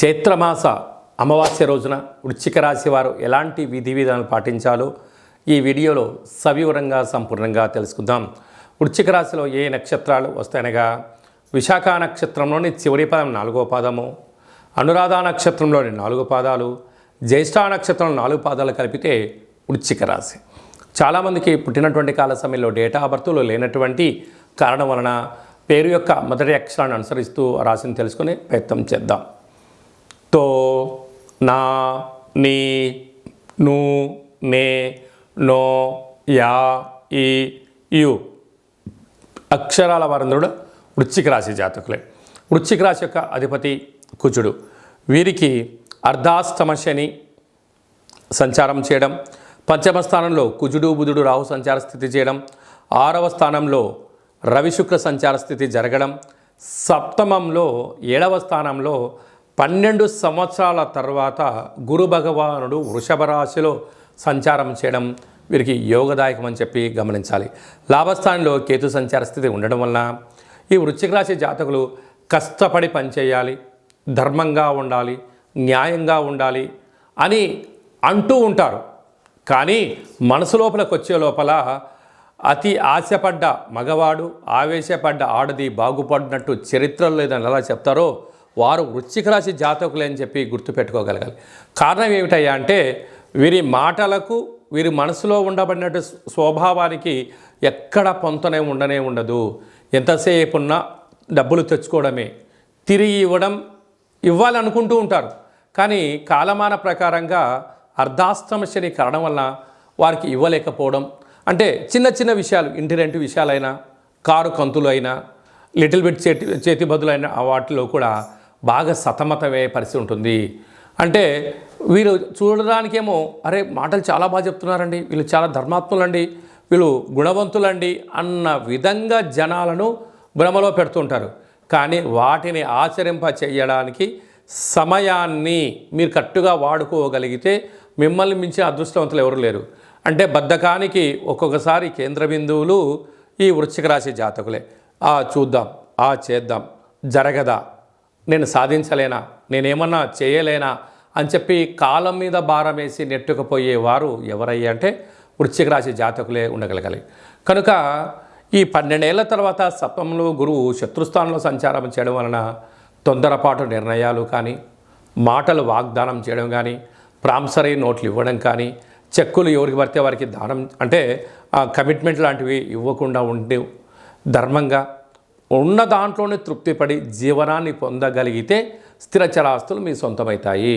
చైత్రమాస అమావాస్య రోజున వృశ్చిక రాశి వారు ఎలాంటి విధి విధానాలు పాటించాలో ఈ వీడియోలో సవివరంగా సంపూర్ణంగా తెలుసుకుందాం. వృశ్చిక రాశిలో ఏ నక్షత్రాలు వస్తాయనగా విశాఖ నక్షత్రంలోని చివరి పదం నాలుగో పాదము అనురాధ నక్షత్రంలోని నాలుగు పాదాలు జ్యేష్ఠ నక్షత్రం నాలుగు పాదాలు కలిపితే వృశ్చిక రాశి. చాలామందికి పుట్టినటువంటి కాల సమయంలో డేటా ఆఫ్ లేనటువంటి కారణం వలన పేరు యొక్క మొదటి అక్షరాన్ని అనుసరిస్తూ రాశిని తెలుసుకునే ప్రయత్నం చేద్దాం. తో నా నీ ను నే నో యా ఈ యు. అక్షరాల వారందరుడు వృశ్చిక రాశి జాతకులే. వృశ్చిక రాశి యొక్క అధిపతి కుజుడు. వీరికి అర్ధాష్టమ శని సంచారం చేయడం పంచమ స్థానంలో కుజుడు బుధుడు రాహు సంచార స్థితి చేయడం ఆరవ స్థానంలో రవి శుక్ర సంచార స్థితి జరగడం సప్తమంలో ఏడవ స్థానంలో పన్నెండు సంవత్సరాల తర్వాత గురు భగవానుడు వృషభ రాశిలో సంచారం చేయడం వీరికి యోగదాయకం అని చెప్పి గమనించాలి. లాభస్థానంలో కేతు సంచార స్థితి ఉండడం వలన ఈ వృశ్చిక రాశి జాతకులు కష్టపడి పనిచేయాలి ధర్మంగా ఉండాలి న్యాయంగా ఉండాలి అని అంటూ ఉంటారు. కానీ మనసు లోపలికి వచ్చే లోపల అతి ఆశపడ్డ మగవాడు ఆవేశపడ్డ ఆడది బాగుపడినట్టు చరిత్రలో లేదని ఎలా చెప్తారో వారు వృశ్చిక రాశి జాతకులే అని చెప్పి గుర్తుపెట్టుకోగలగాలి. కారణం ఏమిటయ్యా అంటే వీరి మాటలకు వీరి మనసులో ఉండబడినట్టు స్వభావానికి ఎక్కడ పొంతనే ఉండనే ఉండదు. ఎంతసేపు ఉన్నా డబ్బులు తెచ్చుకోవడమే. తిరిగి ఇవ్వడం ఇవ్వాలనుకుంటూ ఉంటారు. కానీ కాలమాన ప్రకారంగా అర్ధాష్టమ శని కారణం వలన వారికి ఇవ్వలేకపోవడం. అంటే చిన్న చిన్న విషయాలు ఇంటి రెంటి విషయాలైనా కారు కంతులు అయినా లిటిల్ బిట్ చేతి చేతి బదులైన వాటిలో కూడా బాగా సతమతమయ్యే పరిస్థితి ఉంటుంది. అంటే వీరు చూడడానికేమో అరే మాటలు చాలా బాగా చెప్తున్నారండి. వీళ్ళు చాలా ధర్మాత్ములండి. వీళ్ళు గుణవంతులండి అన్న విధంగా జనాలను భ్రమలో పెడుతుంటారు. కానీ వాటిని ఆచరింప చేయడానికి సమయాన్ని మీరు కట్టుగా వాడుకోగలిగితే మిమ్మల్ని మించి అదృష్టవంతులు ఎవరు లేరు. అంటే బద్ధకానికి ఒక్కొక్కసారి కేంద్ర బిందువులు ఈ వృశ్చిక రాశి జాతకులే. ఆ చూద్దాం ఆ చేద్దాం జరగదా? నేను సాధించలేనా? నేనేమన్నా చేయలేనా? అని చెప్పి కాలం మీద భారం వేసి నెట్టుకుపోయే వారు ఎవరయ్యా అంటే వృశ్చిక రాశి జాతకులే ఉండగలగాలి. కనుక ఈ పన్నెండేళ్ళ తర్వాత సప్తంలో గురువు శత్రుస్థానంలో సంచారం చేయడం వలన తొందరపాటు నిర్ణయాలు కానీ మాటలు వాగ్దానం చేయడం కానీ ప్రాంసరీ నోట్లు ఇవ్వడం కానీ చెక్కులు ఎవరికి పడితే వారికి దానం అంటే కమిట్మెంట్ లాంటివి ఇవ్వకుండా ఉండి ధర్మంగా ఉన్న దాంట్లోనే తృప్తిపడి జీవనాన్ని పొందగలిగితే స్థిరచరాస్తులు మీ సొంతమవుతాయి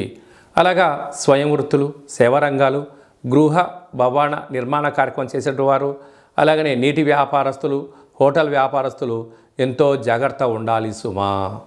అలాగా స్వయం వృత్తులు సేవారంగాలు గృహ భవన నిర్మాణ కార్యక్రమం చేసేటి వారు అలాగనే నీటి వ్యాపారస్తులు హోటల్ వ్యాపారస్తులు ఎంతో జాగ్రత్త ఉండాలి సుమా.